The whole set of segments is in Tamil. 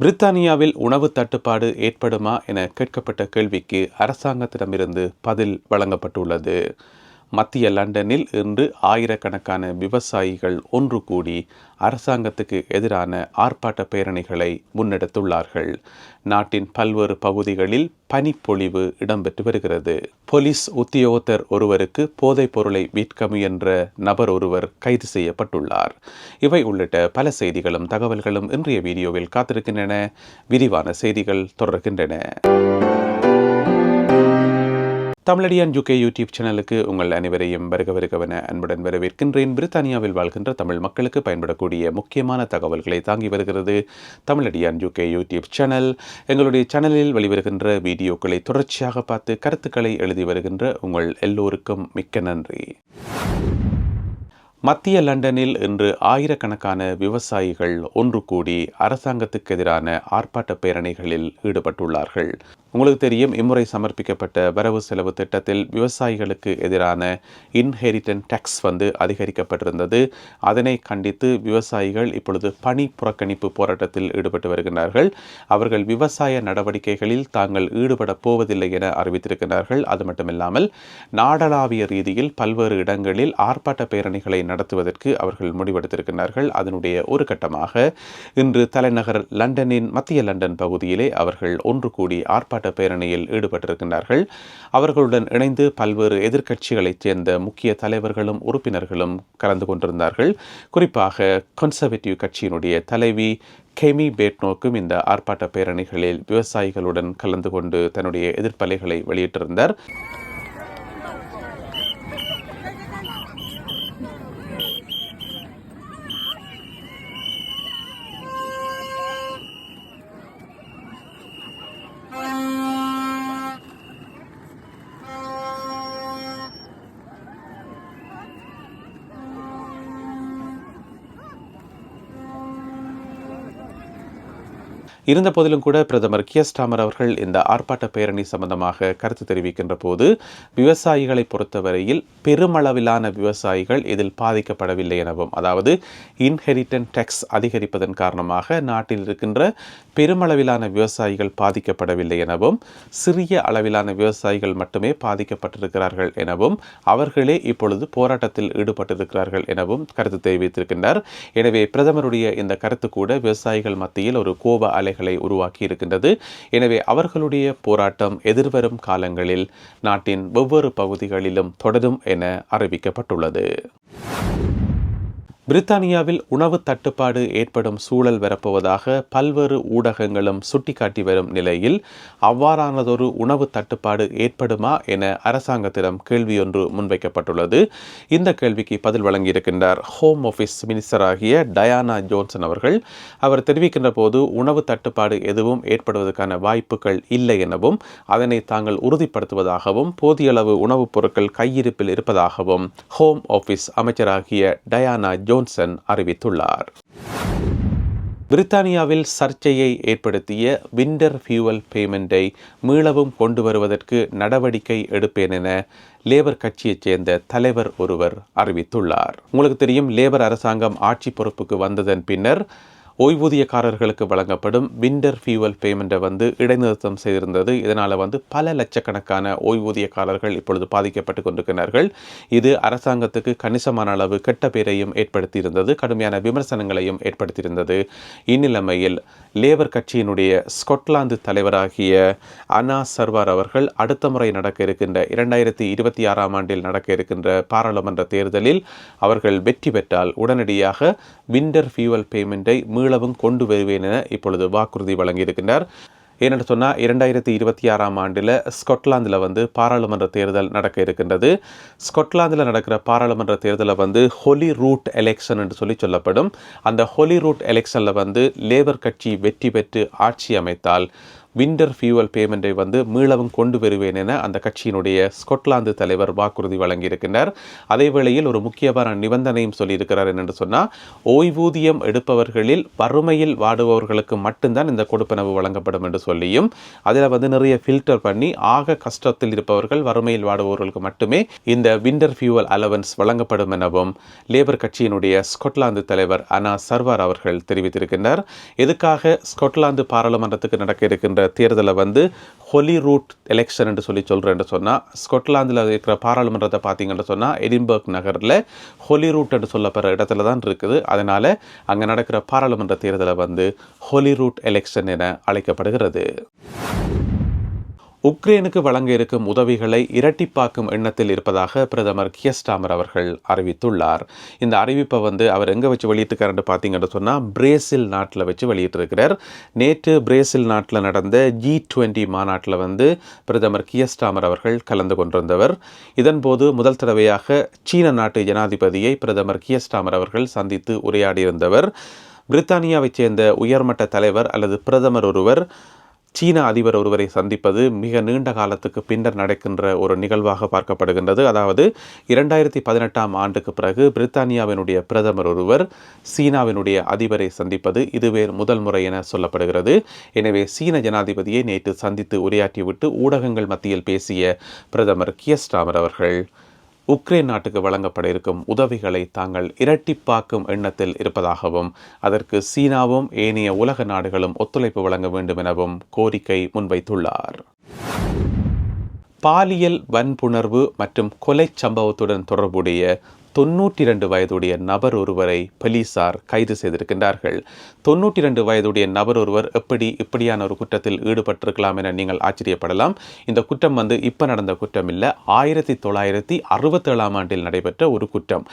பிரித்தானியாவில் உணவு தட்டுப்பாடு ஏற்படுமா என கேட்கப்பட்ட கேள்விக்கு அரசாங்கத்திடமிருந்து பதில் வழங்கப்பட்டுள்ளது. மத்திய லண்டனில் இன்று ஆயிரக்கணக்கான விவசாயிகள் ஒன்று கூடி அரசாங்கத்துக்கு எதிரான ஆர்ப்பாட்ட பேரணிகளை முன்னெடுத்துள்ளார்கள். நாட்டின் பல்வேறு பகுதிகளில் பனிப்பொழிவு இடம்பெற்று வருகிறது. போலீஸ் உத்தியோகத்தர் ஒருவருக்கு போதைப் பொருளை விற்க முயன்ற நபர் ஒருவர் கைது செய்யப்பட்டுள்ளார். இவை உள்ளிட்ட பல செய்திகளும் தகவல்களும் இன்றைய வீடியோவில் காத்திருக்கின்றன. விரிவான செய்திகள் தொடர்கின்றன. தமிழடியான் யூகே யூடியூப் சேனலுக்கு உங்கள் அனைவரையும் வருக வருகவன அன்புடன் வரவேற்கின்றேன். பிரித்தானியாவில் வாழ்கின்ற தமிழ் மக்களுக்கு பயன்படக்கூடிய முக்கியமான தகவல்களை தாங்கி வருகிறது தமிழடியான் யூகே யூடியூப் சேனல் எங்களுடைய சேனலில் வெளிவருகின்ற வீடியோக்களை தொடர்ச்சியாக பார்த்து கருத்துக்களை எழுதி வருகின்ற உங்கள் எல்லோருக்கும் மிக்க நன்றி. மத்திய லண்டனில் இன்று ஆயிரக்கணக்கான விவசாயிகள் ஒன்று கூடி அரசாங்கத்துக்கு எதிரான ஆர்ப்பாட்ட பேரணிகளில் ஈடுபட்டுள்ளார்கள். உங்களுக்கு தெரியும் இம்முறை சமர்ப்பிக்கப்பட்ட வரவு செலவு திட்டத்தில் விவசாயிகளுக்கு எதிரான இன்ஹெரிட்டன் டேக்ஸ் வந்து அதிகரிக்கப்பட்டிருந்தது. அதனை கண்டித்து விவசாயிகள் இப்பொழுது பணி புறக்கணிப்பு போராட்டத்தில் ஈடுபட்டு வருகின்றார்கள் அவர்கள் விவசாய நடவடிக்கைகளில் தாங்கள் ஈடுபட போவதில்லை என அறிவித்திருக்கிறார்கள். அது மட்டுமில்லாமல் நாடளாவிய ரீதியில் பல்வேறு இடங்களில் ஆர்ப்பாட்ட பேரணிகளை நடத்துவதற்கு அவர்கள் முடிவெடுத்திருக்கிறார்கள். அதனுடைய ஒரு கட்டமாக இன்று தலைநகர் லண்டனின் மத்திய லண்டன் பகுதியிலே அவர்கள் ஒன்று கூடி ஆர்ப்பாட்ட பேரணியில் ஈடுபட்டிருக்கின்றார்கள். அவர்களுடன் இணைந்து பல்வேறு எதிர்க்கட்சிகளைச் சேர்ந்த முக்கிய தலைவர்களும் உறுப்பினர்களும் கலந்து கொண்டிருந்தார்கள். குறிப்பாக கன்சர்வேட்டிவ் கட்சியினுடைய தலைவி கெமி பேட்னோக்கும் இந்த ஆர்ப்பாட்ட பேரணிகளில் விவசாயிகளுடன் கலந்து கொண்டு தன்னுடைய எதிர்ப்பலைகளை வெளியிட்டிருந்தார். இருந்த போதிலும் கூட பிரதமர் கியர் ஸ்டாமர் அவர்கள் இந்த ஆர்ப்பாட்ட பேரணி சம்பந்தமாக கருத்து தெரிவிக்கின்ற போது விவசாயிகளை பொறுத்தவரையில் பெருமளவிலான விவசாயிகள் இதில் பாதிக்கப்படவில்லை எனவும் அதாவது இன்ஹெரிட்டன் டேக்ஸ் அதிகரிப்பதன் காரணமாக நாட்டில் இருக்கின்ற பெருமளவிலான விவசாயிகள் பாதிக்கப்படவில்லை எனவும் சிறிய அளவிலான விவசாயிகள் மட்டுமே பாதிக்கப்பட்டிருக்கிறார்கள் எனவும் அவர்களே இப்பொழுது போராட்டத்தில் ஈடுபட்டிருக்கிறார்கள் எனவும் கருத்து தெரிவித்திருக்கின்றார். எனவே பிரதமருடைய இந்த கருத்து கூட விவசாயிகள் மத்தியில் ஒரு கோப அலை சூழ்நிலைகளை உருவாக்கி இருக்கின்றது எனவே அவர்களுடைய போராட்டம் எதிர்வரும் காலங்களில் நாட்டின் வெவ்வேறு பகுதிகளிலும் தொடரும் என அறிவிக்கப்பட்டுள்ளது. பிரித்தானியாவில் உணவு தட்டுப்பாடு ஏற்படும் சூழல் வரப்போவதாக பல்வேறு ஊடகங்களும் சுட்டிக்காட்டி வரும் நிலையில் அவ்வாறானதொரு உணவு தட்டுப்பாடு ஏற்படுமா என அரசாங்கத்திடம் கேள்வியொன்று முன்வைக்கப்பட்டுள்ளது. இந்த கேள்விக்கு பதில் வழங்கியிருக்கின்றார் ஹோம் ஆஃபீஸ் மினிஸ்டராகிய டயானா ஜோன்சன் அவர்கள். அவர் தெரிவிக்கின்ற போது உணவு தட்டுப்பாடு எதுவும் ஏற்படுவதற்கான வாய்ப்புகள் இல்லை எனவும் அதனை தாங்கள் உறுதிப்படுத்துவதாகவும் போதிய அளவு உணவுப் பொருட்கள் கையிருப்பில் இருப்பதாகவும் ஹோம் ஆஃபீஸ் அமைச்சராகிய டயானா ஜோன்சன் அறிவித்துள்ளார். பிரித்தானியாவில் சர்ச்சையை ஏற்படுத்திய விண்டர் ஃபியூவல் பேமெண்ட்டை மீளவும் கொண்டு வருவதற்கு நடவடிக்கை எடுப்பேன் என லேபர் கட்சியைச் சேர்ந்த தலைவர் ஒருவர் அறிவித்துள்ளார். உங்களுக்கு தெரியும் லேபர் அரசாங்கம் ஆட்சி பொறுப்புக்கு வந்ததன் பின்னர் ஓய்வூதியக்காரர்களுக்கு வழங்கப்படும் விண்டர் ஃபியூவல் பேமெண்ட்டை வந்து இடைநிறுத்தம் செய்திருந்தது. இதனால் வந்து பல லட்சக்கணக்கான ஓய்வூதியக்காரர்கள் இப்பொழுது பாதிக்கப்பட்டு கொண்டிருக்கிறார்கள். இது அரசாங்கத்துக்கு கணிசமான அளவு கெட்ட பேரையும் ஏற்படுத்தியிருந்தது கடுமையான விமர்சனங்களையும் ஏற்படுத்தியிருந்தது. இந்நிலைமையில் லேபர் கட்சியினுடைய ஸ்கொட்லாந்து தலைவராகிய அனா சர்வார் அவர்கள் அடுத்த முறை நடக்க இருக்கின்ற இரண்டாயிரத்தி இருபத்தி ஆறாம் ஆண்டில் நடக்க இருக்கின்ற பாராளுமன்ற தேர்தலில் அவர்கள் வெற்றி பெற்றால் உடனடியாக விண்டர் ஃபியூவல் பேமெண்ட்டை மீளவும் கொண்டு வருவேன் என இப்பொழுது வாக்குறுதி வழங்கியிருக்கின்றார். ஏனென்று சொன்னால் இரண்டாயிரத்தி இருபத்தி ஆறாம் ஆண்டில் ஸ்கொட்லாந்தில் வந்து பாராளுமன்ற தேர்தல் நடக்க இருக்கின்றது. ஸ்கொட்லாந்தில் நடக்கிற பாராளுமன்ற தேர்தலில் வந்து ஹொலி ரூட் எலெக்ஷன் என்று சொல்லி சொல்லப்படும். அந்த ஹொலி ரூட் எலெக்ஷனில் வந்து லேபர் கட்சி வெற்றி பெற்று ஆட்சி அமைத்தால் விண்டர் ஃபியூவல் பேமெண்ட்டை வந்து மீளவும் கொண்டு வருவேன் என அந்த கட்சியினுடைய ஸ்கொட்லாந்து தலைவர் வாக்குறுதி வழங்கியிருக்கிறார் அதே வேளையில் ஒரு முக்கியமான நிபந்தனையும் சொல்லியிருக்கிறார் என்று சொன்னால் ஓய்வூதியம் எடுப்பவர்களில் வறுமையில் வாடுபவர்களுக்கு மட்டும்தான் இந்த கொடுப்பனவு வழங்கப்படும் என்று சொல்லியும் அதில் வந்து நிறைய ஃபில்டர் பண்ணி ஆக கஷ்டத்தில் இருப்பவர்கள் வறுமையில் வாடுபவர்களுக்கு மட்டுமே இந்த விண்டர் ஃபியூவல் அலவன்ஸ் வழங்கப்படும் எனவும் லேபர் கட்சியினுடைய ஸ்கொட்லாந்து தலைவர் அனா சர்வார் அவர்கள் தெரிவித்திருக்கின்றார். எதுக்காக ஸ்கொட்லாந்து பாராளுமன்றத்துக்கு நடக்க இருக்கின்ற தேர்தலை வந்து ஹொலி ரூட் எலெக்ஷன் என்று சொல்லி சொல்கிறேன்னு சொன்னால் ஸ்கொட்லாந்தில் இருக்கிற பாராளுமன்றத்தை பார்த்தீங்கன்னு சொன்னால் எடின்பர்க் நகரில் ஹொலி ரூட் என்று சொல்லப்படுற இடத்துல தான் இருக்குது. அதனால் அங்கே நடக்கிற பாராளுமன்ற தேர்தலை வந்து ஹொலி ரூட் எலெக்ஷன் என அழைக்கப்படுகிறது. உக்ரைனுக்கு வழங்க இருக்கும் உதவிகளை இரட்டிப்பாக்கும் எண்ணத்தில் இருப்பதாக பிரதமர் கியஸ்டாமர் அவர்கள் அறிவித்துள்ளார். இந்த அறிவிப்பை வந்து அவர் எங்கே வச்சு வெளியிட்டிருக்காருன்னு பார்த்தீங்கன்னு சொன்னால் பிரேசில் நாட்டில் வச்சு வெளியிட்டிருக்கிறார். நேற்று பிரேசில் நாட்டில் நடந்த ஜி டுவெண்ட்டி மாநாட்டில் வந்து பிரதமர் கியஸ்டாமர் அவர்கள் கலந்து கொண்டிருந்தவர். இதன்போது முதல் தடவையாக சீன நாட்டு ஜனாதிபதியை பிரதமர் கியஸ்டாமர் அவர்கள் சந்தித்து உரையாடியிருந்தவர். பிரித்தானியாவைச் சேர்ந்த உயர்மட்ட தலைவர் அல்லது பிரதமர் ஒருவர் சீன அதிபர் ஒருவரை சந்திப்பது மிக நீண்ட காலத்துக்கு பின்னர் நடக்கின்ற ஒரு நிகழ்வாக பார்க்கப்படுகின்றது. அதாவது இரண்டாயிரத்தி பதினெட்டாம் ஆண்டுக்கு பிறகு பிரித்தானியாவினுடைய பிரதமர் ஒருவர் சீனாவினுடைய அதிபரை சந்திப்பது இதுவே முதல் முறை என சொல்லப்படுகிறது. எனவே சீன ஜனாதிபதியை நேற்று சந்தித்து உரையாற்றிவிட்டு ஊடகங்கள் மத்தியில் பேசிய பிரதமர் கியஸ்டாமர் அவர்கள் உக்ரைன் நாட்டுக்கு வழங்கப்பட இருக்கும் உதவிகளை தாங்கள் இரட்டிப்பாக்கும் எண்ணத்தில் இருப்பதாகவும் அதற்கு சீனாவும் ஏனைய உலக நாடுகளும் ஒத்துழைப்பு வழங்க வேண்டும் எனவும் கோரிக்கை முன்வைத்துள்ளார். பாலியல் வன்புணர்வு மற்றும் கொலை சம்பவத்துடன் தொடர்புடைய தொன்னூற்றி இரண்டு வயதுடைய நபர் ஒருவரை போலீசார் கைது செய்திருக்கின்றார்கள். தொன்னூற்றி இரண்டு வயதுடைய நபர் ஒருவர் எப்படி இப்படியான ஒரு குற்றத்தில் ஈடுபட்டிருக்கலாம் என நீங்கள் ஆச்சரியப்படலாம். இந்த குற்றம் வந்து இப்போ நடந்த குற்றம் இல்லை ஆயிரத்தி தொள்ளாயிரத்தி அறுபத்தேழாம் ஆண்டில் நடைபெற்ற ஒரு குற்றம்.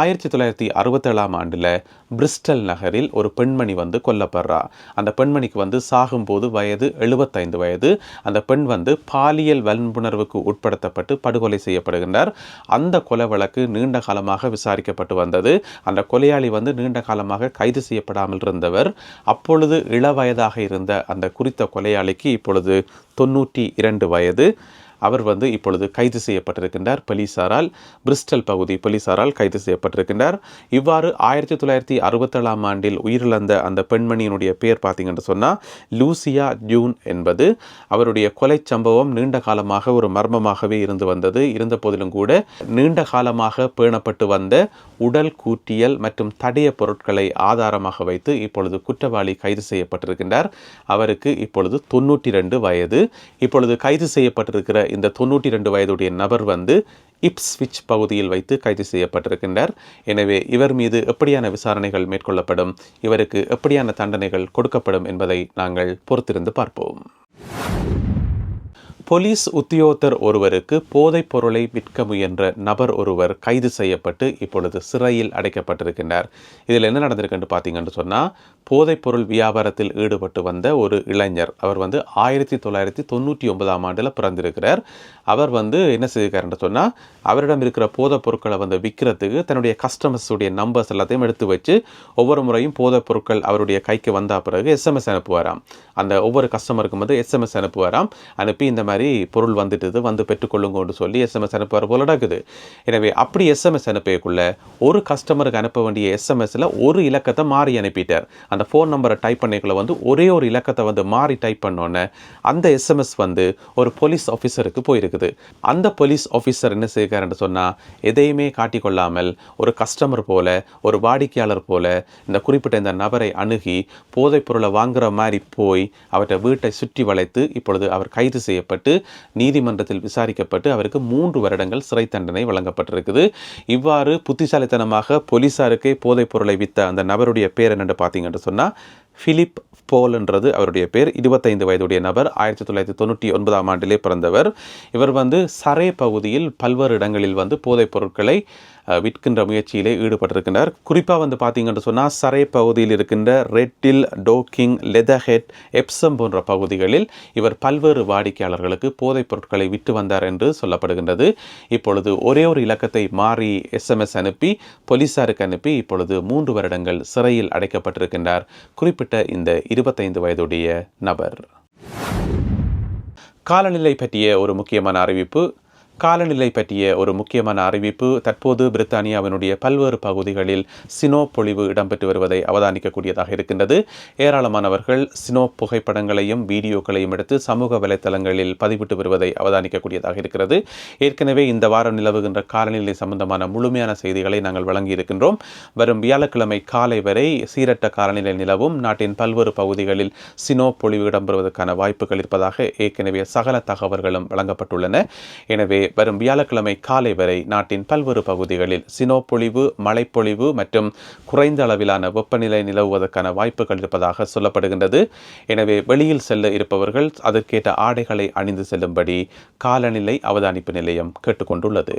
ஆயிரத்தி தொள்ளாயிரத்தி அறுபத்தேழாம் ஆண்டில் பிரிஸ்டல் நகரில் ஒரு பெண்மணி வந்து கொல்லப்படுறா. அந்த பெண்மணிக்கு வந்து சாகும்போது வயது எழுபத்தைந்து வயது. அந்த பெண் வந்து பாலியல் வன்புணர்வுக்கு உட்படுத்தப்பட்டு படுகொலை செய்யப்படுகின்றார். அந்த கொலை வழக்கு நீண்ட காலமாக காலமாக விசாரிக்கப்பட்டு வந்தது. அந்த கொலையாளி வந்து நீண்ட காலமாக கைது செய்யப்படாமல் இருந்தவர். அப்பொழுது இளவயதாக இருந்த அந்த குறித்த கொலையாளிக்கு இப்பொழுது தொண்ணூற்றி இரண்டு வயது. அவர் வந்து இப்பொழுது கைது செய்யப்பட்டிருக்கின்றார். போலீசாரால் பிரிஸ்டல் பகுதி போலீசாரால் கைது செய்யப்பட்டிருக்கின்றார். இவ்வாறு ஆயிரத்தி தொள்ளாயிரத்தி அறுபத்தேழாம் ஆண்டில் உயிரிழந்த அந்த பெண்மணியினுடைய பெயர் பார்த்தீங்கன்னு சொன்னால் லூசியா ஜூன் என்பது அவருடைய கொலை சம்பவம் நீண்ட காலமாக ஒரு மர்மமாகவே இருந்து வந்தது. இருந்த போதிலும் கூட நீண்ட காலமாக பேணப்பட்டு வந்த உடல் கூட்டியல் மற்றும் தடைய பொருட்களை ஆதாரமாக வைத்து இப்பொழுது குற்றவாளி கைது செய்யப்பட்டிருக்கின்றார். அவருக்கு இப்பொழுது தொண்ணூற்றி ரெண்டு வயது. இப்பொழுது கைது செய்யப்பட்டிருக்கிற இந்த தொண்ணூற்றி ரெண்டு வயதுடைய நபர் வந்து இப்ஸ்விச் பகுதியில் வைத்து கைது செய்யப்பட்டிருக்கின்றார். எனவே இவர் மீது எப்படியான விசாரணைகள் மேற்கொள்ளப்படும் இவருக்கு எப்படியான தண்டனைகள் கொடுக்கப்படும் என்பதை நாங்கள் பொறுத்திருந்து பார்ப்போம். போலீஸ் உத்தியோகத்தர் ஒருவருக்கு போதைப் பொருளை விற்க முயன்ற நபர் ஒருவர் கைது செய்யப்பட்டு இப்பொழுது சிறையில் அடைக்கப்பட்டிருக்கின்றார். இதில் என்ன நடந்திருக்குன்னு பார்த்தீங்கன்னு சொன்னால் போதைப் பொருள் வியாபாரத்தில் ஈடுபட்டு வந்த ஒரு இளைஞர் அவர் வந்து ஆயிரத்தி தொள்ளாயிரத்தி தொண்ணூற்றி ஒன்பதாம் ஆண்டில் பிறந்திருக்கிறார். அவர் வந்து என்ன செய்திருக்காருன்னு சொன்னால் அவரிடம் இருக்கிற போதைப் பொருட்களை வந்து விற்கிறதுக்கு தன்னுடைய கஸ்டமர்ஸுடைய நம்பர்ஸ் எல்லாத்தையும் எடுத்து வச்சு ஒவ்வொரு முறையும் போதைப் பொருட்கள் அவருடைய கைக்கு வந்த பிறகு எஸ்எம்எஸ் அனுப்புவாராம். அந்த ஒவ்வொரு கஸ்டமருக்கும் வந்து எஸ்எம்எஸ் அனுப்புவாராம். அனுப்பி இந்த மாதிரி பொருள் வந்துட்டுது வந்து பெற்றுக்கொள்ளுங்கன்னு சொல்லி எஸ்எம்எஸ் அனுப்புவார் போல நடக்குது. எனவே அப்படி எஸ்எம்எஸ் அனுப்பக்குள்ள ஒரு கஸ்டமருக்கு அனுப்ப வேண்டிய எஸ்எம்எஸில் ஒரு இலக்கத்தை மாறி அனுப்பிட்டார். அந்த ஃபோன் நம்பரை டைப் பண்ணிக்குள்ள வந்து ஒரே ஒரு இலக்கத்தை வந்து மாறி டைப் பண்ணோன்னே அந்த எஸ்எம்எஸ் வந்து ஒரு போலீஸ் ஆஃபீஸருக்கு போயிருக்குது. அந்த போலீஸ் ஆஃபீஸர் என்ன செய்கிறாருன்னு சொன்னால் எதையுமே காட்டிக்கொள்ளாமல் ஒரு கஸ்டமர் போல ஒரு வாடிக்கையாளர் போல இந்த குறிப்பிட்ட இந்த நபரை அணுகி போதைப் பொருளை வாங்குற மாதிரி போய் அவற்றை வீட்டை சுற்றி வளைத்து இப்பொழுது அவர் கைது செய்யப்பட்டு நீதிமன்றத்தில் விசாரிக்கப்பட்டு அவருக்கு மூன்று வருடங்கள் சிறை தண்டனை வழங்கப்பட்டிருக்குது. இவ்வாறு புத்திசாலித்தனமாக போலீசாருக்கே போதைப் பொருளை வித்த அந்த நபருடைய பேர் என்னென்னு பார்த்தீங்கன்னு சொன்னால் ஃபிலிப் போல்ன்றது அவருடைய பேர். இருபத்தைந்து வயதுடைய நபர் ஆயிரத்தி தொள்ளாயிரத்தி தொண்ணூற்றி ஒன்பதாம் ஆண்டிலே பிறந்தவர். இவர் வந்து சரே பகுதியில் பல்வேறு இடங்களில் வந்து போதைப் பொருட்களை விற்கின்ற முயற்சியிலே ஈடுபட்டிருக்கின்றார். குறிப்பாக வந்து பார்த்தீங்கன்னு சொன்னால் சரே பகுதியில் இருக்கின்ற ரெட்டில் டோக்கிங் லெதஹெட் எப்சம் போன்ற பகுதிகளில் இவர் பல்வேறு வாடிக்கையாளர்களுக்கு போதைப் பொருட்களை விற்று வந்தார் என்று சொல்லப்படுகின்றது. இப்பொழுது ஒரே ஒரு இலக்கத்தை மாறி எஸ்எம்எஸ் அனுப்பி போலீசாருக்கு அனுப்பி இப்பொழுது மூன்று வருடங்கள் சிறையில் அடைக்கப்பட்டிருக்கின்றார். குறிப்பிட்ட குறிப்பிட்ட இந்த இருபத்தைந்து வயதுடைய நபர். காலநிலை பற்றிய ஒரு முக்கியமான அறிவிப்பு காலநிலை பற்றிய ஒரு முக்கியமான அறிவிப்பு. தற்போது பிரித்தானியாவினுடைய பல்வேறு பகுதிகளில் சினோ பொழிவு இடம்பெற்று வருவதை அவதானிக்கக்கூடியதாக இருக்கின்றது. ஏராளமானவர்கள் சினோ புகைப்படங்களையும் வீடியோக்களையும் எடுத்து சமூக வலைத்தளங்களில் பதிவிட்டு வருவதை அவதானிக்கக்கூடியதாக இருக்கிறது. ஏற்கனவே இந்த வாரம் நிலவுகின்ற காலநிலை சம்பந்தமான முழுமையான செய்திகளை நாங்கள் வழங்கியிருக்கின்றோம். வரும் வியாழக்கிழமை காலை வரை சீரட்ட காலநிலை நிலவும். நாட்டின் பல்வேறு பகுதிகளில் சினோ பொழிவு இடம்பெறுவதற்கான வாய்ப்புகள் இருப்பதாக ஏற்கனவே சகல தகவல்களும் வழங்கப்பட்டுள்ளன. எனவே வரும் வியாழக்கிழமை காலை வரை நாட்டின் பல்வேறு பகுதிகளில் சினோப்பொழிவு மழைப்பொழிவு மற்றும் குறைந்த அளவிலான வெப்பநிலை நிலவுவதற்கான வாய்ப்புகள் இருப்பதாக சொல்லப்படுகின்றது. எனவே வெளியில் செல்ல இருப்பவர்கள் அதற்கேற்ற ஆடைகளை அணிந்து செல்லும்படி காலநிலை அவதானிப்பு நிலையம் கேட்டுக்கொண்டுள்ளது.